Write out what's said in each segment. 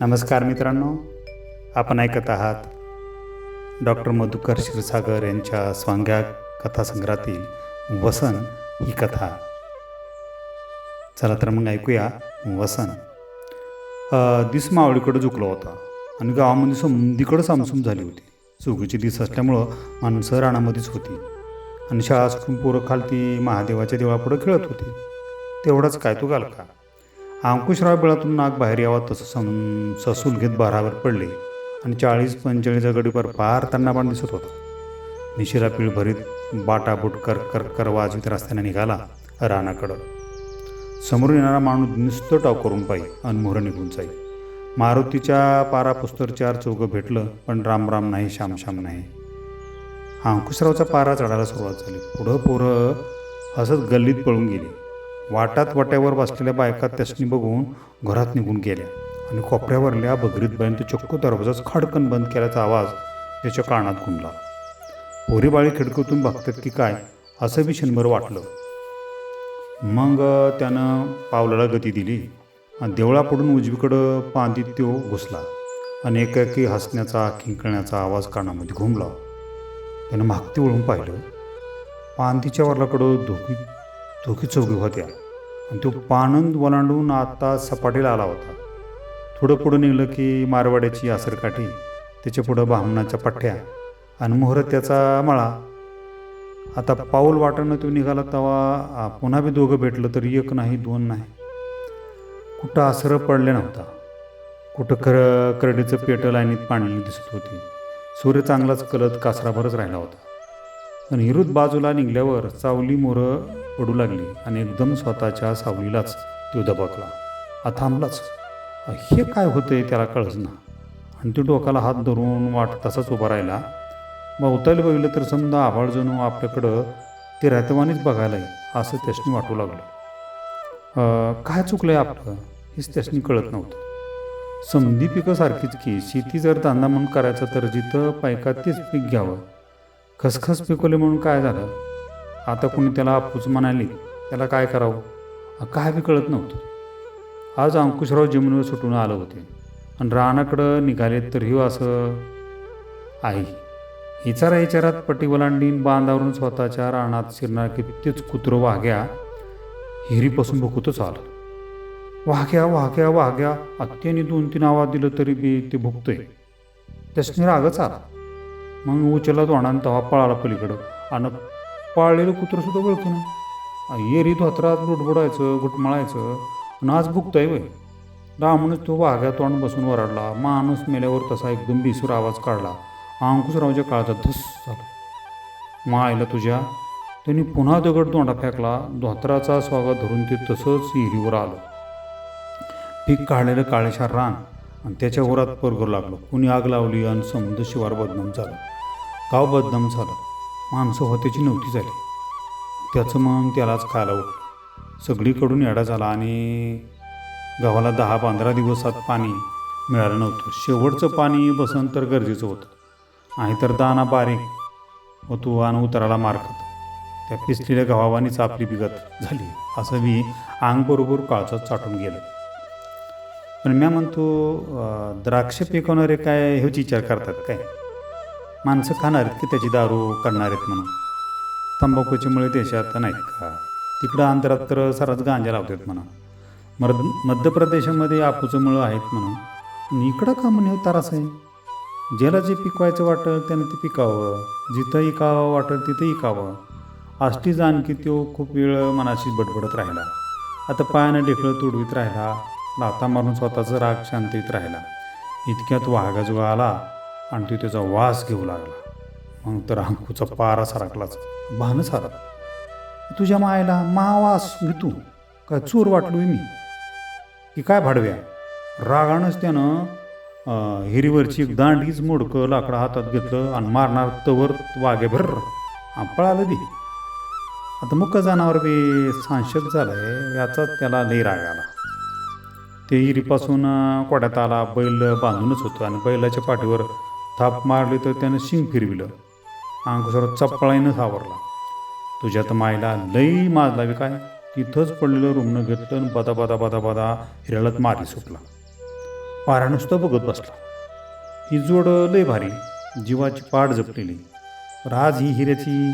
नमस्कार मित्रांनो आपण ऐकत आहात डॉक्टर मधुकर क्षीरसागर यांच्या स्वांग्या कथासंग्रहातील वसन ही कथा. चला तर मग ऐकूया वसन. दिस मावळीकडं झुकला होता आणि गावामध्ये समधीकडं सामसूम झाली होती. चुकीची दिस असल्यामुळं माणसं रानामध्येच होती. आणि शाळा सुटून पोरं खालती महादेवाच्या देवळापुढं खेळत होती. तेवढाच काय तो गालका. का अंकुशराव बिळातून नाक बाहेर यावा तसं सम ससून घेत भारावर पडले आणि चाळीस पंचेचाळीस गडीवर पार त्यांना पण दिसत होता. निशिरा पीळ भरीत बाटाबूट कर कर कर वाजवीत रस्त्याने निघाला रानाकडं. समोरून येणारा माणूस नुसतं टाव करून पाहिजे आणि निघून जाईल मारुतीच्या पारा पुस्तर चार चौघं भेटलं पण राम राम नाही श्यामश्याम नाही. अंकुशरावचा पारा चढायला सुरुवात झाली. पुढं पोरं हसत गल्लीत पळून गेली. वाटात वाट्यावर बसलेल्या बायका त्यासनी बघून घरात निघून गेल्या आणि कोपऱ्यावरल्या बगरीत तो चक्क दरवाजाच खडकन बंद केल्याचा आवाज त्याच्या कानात घुमला. पोरीबाळी खिडकीतून बघतात की काय असं बी क्षणभर वाटलं. मग त्यानं पावलाला गती दिली आणि देवळापुढून उजवीकडं पांदीत तो घुसला आणि एकाएकी हसण्याचा किंकण्याचा आवाज कानामध्ये घुमला. त्यानं मागती वळून पाहिलं पांदीच्या वरलाकडं धोकी धोकी चौघी होत्या आणि तो पानंद वलांडून आता सपाटीला आला होता. थोडं पुढं निघलं की मारवाड्याची आसरकाठी त्याच्या पुढं बामणाच्या पठ्ठ्या आणि मोहर त्याचा मळा. आता पाऊल वाटानं तो निघाला तेव्हा पुन्हा बी दोघं भेटलं तर एक नाही दोन नाही. कुठं आसरं पडले नव्हता. कुठं खरं करडीचं पेटं लाईनीत पाणी दिसत होती. सूर्य चांगलाच कलत कासराभरच राहिला होता. पण हिरूत बाजूला निघल्यावर सावली मोरं पडू लागली आणि एकदम स्वतःच्या सावलीलाच तो दबकला हा थांबलाच. हे काय होतंय त्याला कळच ना आणि तो डोकाला हात धरून वाट तसाच उभा राहिला. बहुतायला बघितलं तर समजा आभाळ जणू आपल्याकडं ते रातवानीच बघायला आहे असं त्याशनी वाटू लागलं. काय काय चुकलंय आपलं? हेच त्याशनी कळत नव्हतं. समधी पिकं सारखीच की शेती जर धंदा म्हणून करायचा तर जिथं पायका तेच पीक घ्यावं. खसखस पिकवले म्हणून काय झालं? आता कोणी त्याला आपूच म्हणाली त्याला काय करावं? काय बी कळत नव्हतं. आज अंकुशराव जमिनीवर सुटून आलं होते आणि रानाकडं निघाले तरीही हो असं आई हिचारा विचारात पटी ओलांडीन बांधावरून स्वतःच्या रानात शिरणार कितीच कुत्रं वाघ्या हिरीपासून भुकतच आलं. वाघ्या वाघ्या वाघ्या अत्याने दोन तीन आवाज दिलं तरी बी ते भुकतोय. त्यासनी रागच आला. मग उचलला तोंडानं तवा पळाला पलीकडं. आणि पाळलेलं कुत्रं सुद्धा ओळखून येरी धोत्रात लुडबुडायचं घुटमळायचं आणि आज भुकतंय वय. रामणच तो वाघ्या तोंड बसून वरडला माणूस मेल्यावर तसा एकदम बिसूर आवाज काढला. अंकुशरावच्या काळाचा धस झाला. माळायला तुझ्या? त्यांनी पुन्हा दगड तोंडा फेकला. धोत्राचा स्वागत धरून ते तसंच हिरीवर आलं. पीक काढलेलं काळेशार रान. आणि त्याच्या ओरात परगर लागलं. कुणी आग लावली आणि समुद्र शिवार बदनाम झालं. गाव बदनाम झालं. माणसं होत्याची नव्हती झाली. त्याचं मन त्यालाच खायला उठलं. सगळीकडून येडा झाला आणि गावाला दहा पंधरा दिवसात पाणी मिळालं नव्हतं. शेवटचं पाणी बसन तर गरजेचं होतं. आणि तर दाना बारीक होतो आणि उतराला मारखत त्या पिसलेल्या गव्हावानीच आपली बिगत झाली. असं मी आंगबरोबर काळजात चाटून गेलं. पण मी म्हणतो द्राक्ष पिकवणारे काय ह्याची विचार करतात काय? माणसं खाणार आहेत की त्याची दारू करणार आहेत म्हणून? तंबाखूची मुळे देशात नाहीत का? तिकडं अंतरात तर सर्रास गांजा लावतात म्हणा मर मध्य प्रदेशामध्ये आपूचं मुळं आहेत म्हणून. इकडं का म्हणे हो तारास आहे? ज्याला जे पिकवायचं वाटेल त्यानं ते पिकावं. जिथं इकावं वाटेल तिथं इकावं आष्टीच आणखी तो खूप वेळ मनाशी बडबडत राहिला. आता पायानं ढेकळं तुडवीत राहिला. लाता मारून स्वतःचा राग शांतीत राहिला. इतक्यात वाघाजुगा आला. आणि तो त्याचा वास घेऊ लागला. मग तर अंकूचा पारा सरकलाच. भान सारा. तुझ्या मायला मावास घेतो काय चूर वाटलोय मी. की काय भाडव्या? रागानंच त्यानं हिरीवरची एक दांडीच मोडकं लाकडं हातात घेतलं आणि मारणार तवर वागे भर पळालं बी. आता मुक्क जनावर बी सांशक झालंय याचाच त्याला लई राग आला. ते हिरीपासून कोड्यात आला बैल बांधूनच होतं आणि बैलाच्या पाठीवर थाप मारली तर त्यानं शिंग फिरविलं. अंकुशराव चपळाईनं सावरला. तुझ्यात मायला लई माजलावी काय? तिथंच पडलेलं रुग्ण घेतलं आणि बदा बदा बदा बदा हिरळत मारी सुटला. पारा नुसतं बघत बसला. ही जोड लय भारी जीवाची पाड जपलेली. राज आज ही हिऱ्याची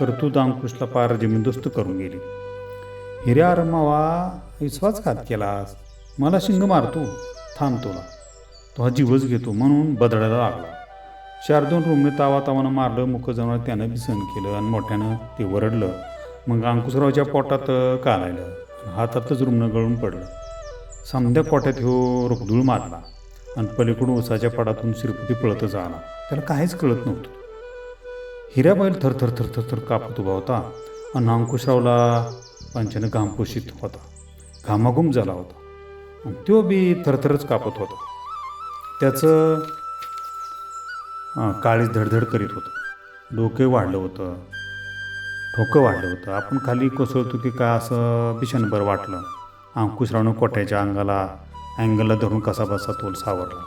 कर्तूत अंकुशला पार जमीनदोस्त करून गेली. हिऱ्या रमावा मावा विश्वासघात केलास? मला शिंग मारतो थांबतोला तो हा जीवच घेतो म्हणून बदडायला लागला. चार दोन रूमने तावा तावानं मारलं मुख जनावर त्यानं बी सहन केलं आणि मोठ्यानं ते वरडलं. मग अंकुशरावच्या पोटात कालायलं हातातच रुमणं गळून पडलं. समध्या पोट्यात हो रुखधूळ मारला आणि पलीकडून उसाच्या पाडातून श्रीपती पळतच आला. त्याला काहीच कळत नव्हतं. हिऱ्या बैल थरथर थरथर थर कापत उभा होता आणि अंकुशरावला पंचानं घामपोशीत होता. घामाघूम झाला होता. आणि तो बी थरथरच कापत होता. त्याचं अं, काळीज धडधड करीत होतं. डोके वाढलं होतं. ठोकं वाढलं होतं. आपण खाली कोसळतो की काय असं भीषणभर वाटलं. अंकुशरावनं कोट्याच्या अंगाला अँगलला धरून कसा बसा तोल सावरला.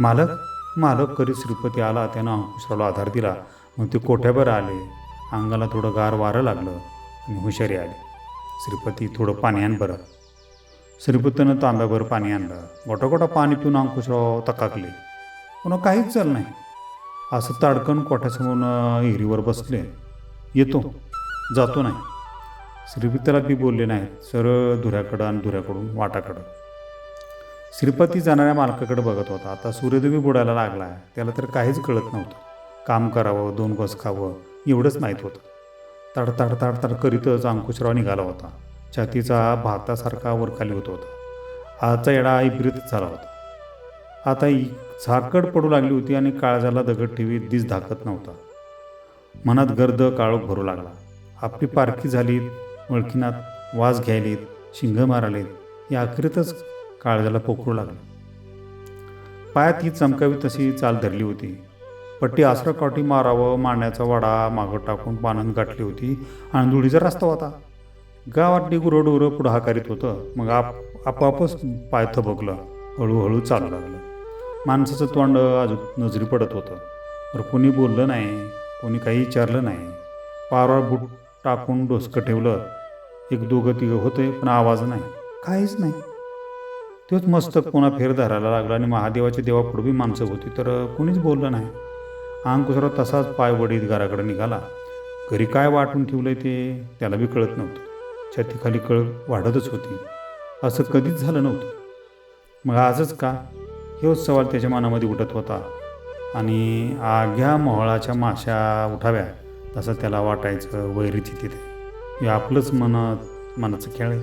मालक मालक करीत श्रीपती आला. त्यानं अंकुशरावला आधार दिला. मग ते कोठ्याभर आले? अंगाला थोडं गार वारं लागलं आणि हुशारी आली. श्रीपती थोडं पाण्यानं बरं श्रीपतीनं तांब्याभर पाणी आणलं. गोटा पाणी पिऊन अंकुशराव तकाकले. पुन्हा काहीच झालं नाही. असं ताडकन कोठ्यासमोर हिरीवर बसले. येतो. जातो नाही. श्रीपतीला बी बोलले नाही सरळ धुऱ्याकडं आणि धुऱ्याकडून वाटाकडं. श्रीपती जाणाऱ्या मालकाकडे बघत होता. आता सूर्यदेवी बुडायला लागला आहे त्याला तर काहीच कळत नव्हतं. काम करावं दोन घस खावं एवढंच माहीत होतं. ताड ताड ताड ताड करीतच अंकुशराव निघाला होता. छातीचा भातासारखा वरखाली होत होता. आजचा येडा इब्रित झाला होता. आता ही झाकड पडू लागली होती आणि काळजाला दगड ठेवीत दिस धाकत नव्हता. मनात गर्द काळोख भरू लागला. आपली पारखी झालीत ओळखीनात वास घ्यायलीत शिंग मारालेत या अखेरीतच काळजाला पोखरू लागला. पायात ही चमकावी तशी चाल धरली होती. पट्टी आसरकाठी मारावं मारण्याचा वाडा मागं टाकून पानंद गाठली होती. आणि धुळीचा रस्ता होता. गावात गुरं डोरं पुढं हाकारीत होतं. मग आप आपोआपच पाय थबकलं हळूहळू चालू लागलं. माणसाचं तोंड अजून नजरी पडत होतं. तर कोणी बोललं नाही कोणी काही विचारलं नाही. पारावर बुट टाकून डोसकं ठेवलं. एक दोघं तिघं होते पण आवाज नाही. काहीच नाही. तोच मस्तक कोणा फेर धरायला लागला आणि महादेवाच्या देवापुढे बी माणसं होती तर कोणीच बोललं नाही. अंकुशराव तसाच पाय वडीत घराकडे निघाला. घरी काय वाटून ठेवलंय ते त्याला बी कळत नव्हतं. छातीखाली कळ वाढतच होती. असं कधीच झालं नव्हतं. मग आजच का? हेच सवाल त्याच्या मनामध्ये उठत होता. आणि आघ्या मोहळाच्या माशा उठाव्या तसं त्याला वाटायचं वैरीची तिथे. हे आपलंच मनात मनाचं खेळ आहे.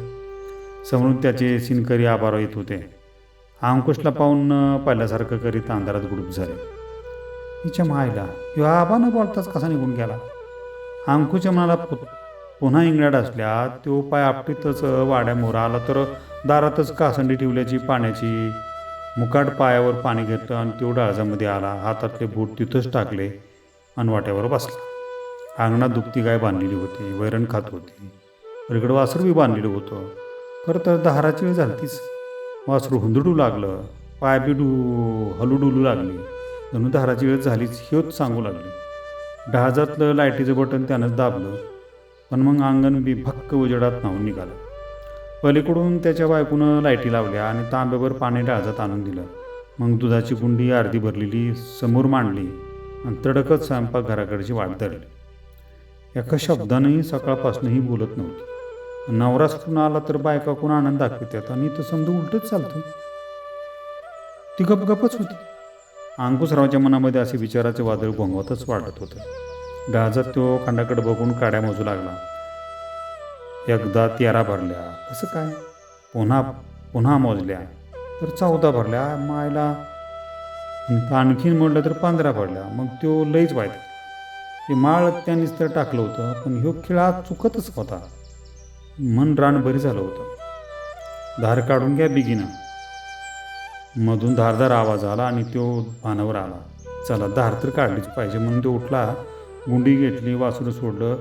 समोरून त्याचे सिनकरी आभार येत होते. अंकुशला पाहून पाहिल्यासारखं करीत अंधारात गुडूप झाले. हिच्या मायला ह्यो आबानं बोलताच कसा निघून गेला? अंकुच्या मनाला पुन्हा इंगण्यात असल्या तो पाय आपटीतच वाड्यामोरा आला तर दारातच कासंडी ठेवल्याची पाण्याची. मुकाट पायावर पाणी घेतलं आणि तो डाळजामध्ये आला हातातले बूट तिथंच टाकले आणि वाट्यावर बसला. अंगणात दुपती गाय बांधलेली होती वैरण खात होती. पलीकडं वासरू बी बांधलेलं होतं. खरं तर दहाराची वेळ झालतीच. वासरू हुंदडू लागलं पाय बिडू हलुडुलू हलू डुलू लागली. जणू दहाराची वेळ झालीच हेच सांगू लागली. डहाजातलं लाईटीचं बटन त्यानंच दाबलं. पण मग अंगण बी भक्क उजेडात नाहून निघालं. पलीकडून त्याच्या बायकोनं लाईटी लावल्या आणि तांब्यावर पाणी डाळजात आणून दिलं. मग दुधाची गुंडी अर्धी भरलेली समोर मांडली आणि तडकच स्वयंपाक घराकडची वाट धरली. एका शब्दानंही सकाळपासूनही बोलत नव्हती. नवराच कुणा आला तर बायका कोण आनंद दाखवितात आणि तर समजा उलटच चालतं ती गपगपच होती. अंकुशरावच्या मनामध्ये असे विचाराचे वादळ घोंगवतच वाढत होतं. डाळजात तो खंडाकडे बघून काड्या मोजू लागला. एकदा तेरा भरल्या. कसं काय? पुन्हा पुन्हा मोजल्या. तर चौदा भरल्या. मायला आणखीन म्हटलं तर पंधरा भरल्या. मग तो लईच वाईट ते माळ त्यांनीच तर टाकलं होतं पण ह्यो खेळा चुकतच होता. मन रान बरी झालं होतं. धार काढून घ्या बिगीनं. मधून धारदार आवाज आला आणि तो भानावर आला. चला धार तर काढलीच पाहिजे म्हणून तो उठला. गुंडी घेतली वासरू सोडलं.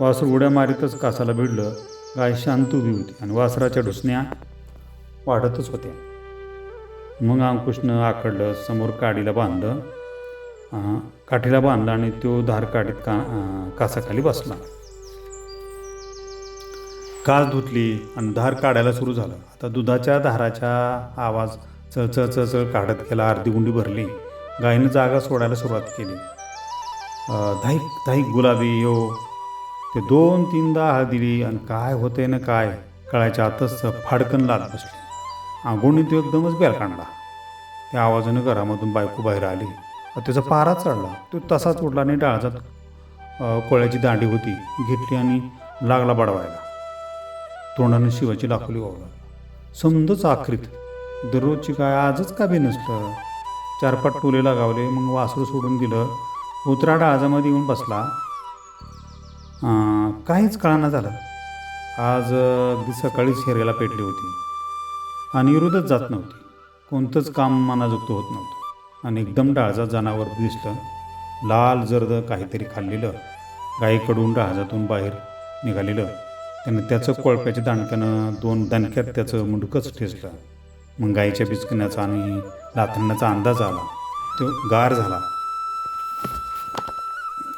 वासरू उड्या मारीतच कासाला भिडलं. गाय शांत उभी होती आणि वासराच्या ढुसण्या वाढतच होत्या. मग अंकुशनं आकडलं समोर काडीला बांधलं. काठीला बांधला आणि तो धार काठीत का कासाखाली बसला. कास धुतली आणि धार काढायला सुरू झालं. आता दुधाच्या धाराचा आवाज चळचळ चळचळ काढत गेला. अर्धी गुंडी भरली. गायीनं जागा सोडायला सुरुवात केली. धाईक धाईक गुलाबी यो. ते दोन तीनदा हात दिली आणि काय होते ना काय कळायच्या आतच फाडकन लाद बसली. आंघोळी तो एकदमच बेल काढला. त्या आवाजानं घरामधून बायको बाहेर आली. त्याचा पारा चढला. तो तसाच उडला आणि डाळजात कोळ्याची दांडी होती घेतली आणि लागला बडवायला. तोंडानं शिवाची लाखोली वावला. समजच आखरीत दररोजची काय आजच का बी नसलं चारपाट टोले लगावले मग वासरू सोडून दिलं उतराडा आजामध्ये येऊन बसला. काहीच कळाना झालं. आज अगदी सकाळी शेरेला पेटली होती. आणि जात नव्हती. कोणतंच काम मनाजुक्त होत नव्हतं. आणि एकदम डाळजा जनावर दिसलं. लाल जर्द काहीतरी खाल्लेलं. गाईकडून डाळजातून बाहेर निघालेलं. त्यानं त्याचं कोळप्याच्या दांडक्यानं दोन दणक्यात त्याचं मुंडकंच ठेचलं. मग गाईच्या बिचकण्याचा आणि लाथण्याचा अंदाज आला. तो गार झाला.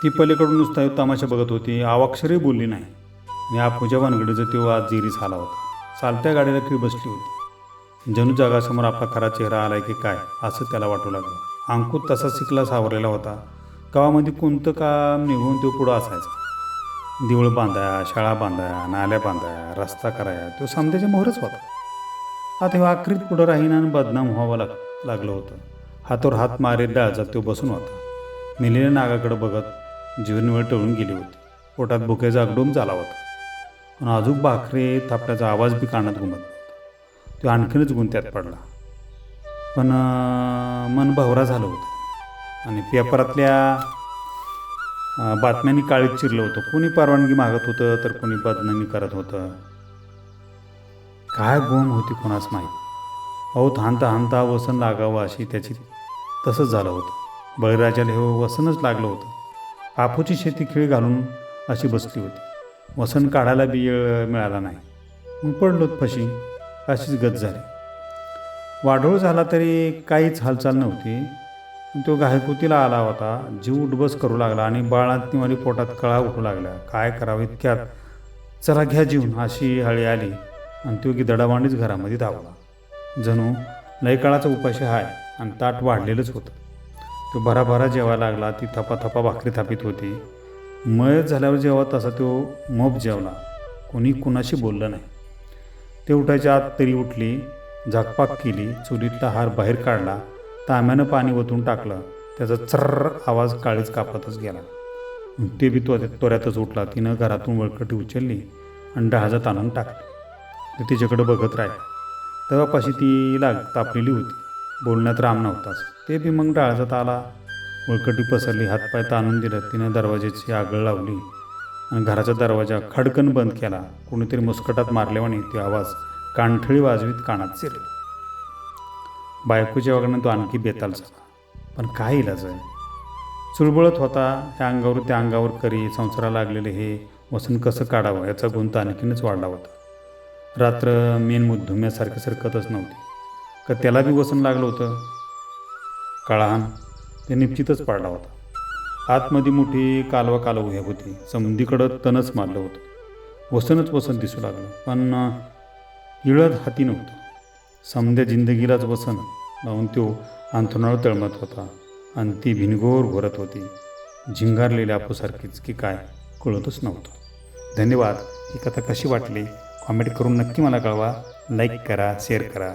ती पलीकडून नुसता तमाशा बघत होती. आवाक्षरही बोलली नाही. आणि आपूच्या वानगडीचा तो आज जिरीस आला होता. चालत्या गाडीला खिळ बसली होती. जणू जगासमोर आपला खरा चेहरा आलाय की काय असं त्याला वाटू लागलं. अंकुत तसा शिकला सावरलेला होता. गावामध्ये कोणतं काम निघून तो पुढं असायचा. देऊळ बांधाया शाळा बांधाया नाल्या बांधाया रस्ता कराया तो समजायच्या मोहरच होता. आता हे आखरीत पुढं राहीन आणि बदनाम व्हावं लाग लागलं होतं. हातावर हात मारीत डाळचा तो बसून होता. निलेल्या नागाकडे बघत जीवनवेळ टळून गेली होती. पोटात भुकेचा अगडूम झाला होता. पण अजून भाकरे थापण्याचा आवाज बी कानात घुमत नव्हता. तो आणखीनच गुंत्यात पडला. पण मन भवरा झालं होतं. आणि पेपरातल्या बातम्यांनी काळीत चिरलं होतं. कोणी परवानगी मागत होतं तर कोणी बदनामी करत होतं. काय गोम होती कोणास माहीत? अहो थांबता थांबता वसन लागावं अशी त्याची तसंच झालं होतं. बळीराजाला हे वसनच लागलं होतं. आपूची शेती खिळ घालून अशी बसली होती. वसन काढायला बी मिळाला नाही. मग पडलोत फशी. अशीच गत झाली. वाढोळ झाला तरी काहीच हालचाल नव्हती. तो घायकुतीला आला होता. जीव उडबस करू लागला आणि बाळात निवाली पोटात कळा उठू लागल्या. काय करावं इतक्यात? चला घ्या जीवन अशी हळी आली आणि तो की दडावांडीच घरामध्ये धावला. जणू लय काळाचा उपाशी हाय आणि ताट वाढलेलंच होतं. तो भराभरा जेवायला लागला ती थपा थपा भाकरी थापित होती. मयत झाल्यावर जेव्हा तसा तो मोप जेवला कोणी कुणाशी बोललं नाही. ते उठायच्या आत तरी उठली झाकपाक केली चुलीतला हार बाहेर काढला ताम्यानं पाणी ओतून टाकलं त्याचा चर्र आवाज काळीच कापतच गेला. ते बी तो त्वऱ्यातच उठला तिनं घरातून वळकटी उचलली आणि डहाजात आणून टाकली. ते तिच्याकडं बघत राहिली. तेव्हापाशी ती लाग तापलेली होती. बोलण्यात राम नव्हताच. ते बी मग डाळजात आला. वळकटी पसरली हातपाय ताणून दिलं. तिनं दरवाजाची आगळ लावली आणि घराचा दरवाजा खडकन बंद केला. कोणीतरी मुस्कटात मारल्यावाने ते आवाज कानठळी वाजवीत कानात शिरला बायकोच्या वागण्यात तो आणखी बेताल झाला. पण काय इलाज आहे? चुळबुळत होता. ह्या अंगावर त्या अंगावर करी संसाराला लागलेले हे वसन कसं काढावं याचा गुंत आणखीनच वाढला होता. रात्र मेन मुद्धुम्यासारखी सरकतच नव्हती. तर त्याला बी वसन लागलं होतं? कळान ते निश्चितच पाडला होता. आतमध्ये मोठी कालवा कालव उभ्या होती. समधीकडं तणच मारलं होतं. वसनच वसन दिसू लागलं पण इळद हाती नव्हतं. समध्या जिंदगीलाच वसन लावून तो अंथरुणावर तळमत होता आणि ती भिनगोर घोरत होती. झिंगारलेल्या आपूसारखीच की काय कळतच नव्हतं. धन्यवाद. ही कथा कशी वाटली? कॉमेंट करून नक्की मला कळवा. लाईक करा शेअर करा.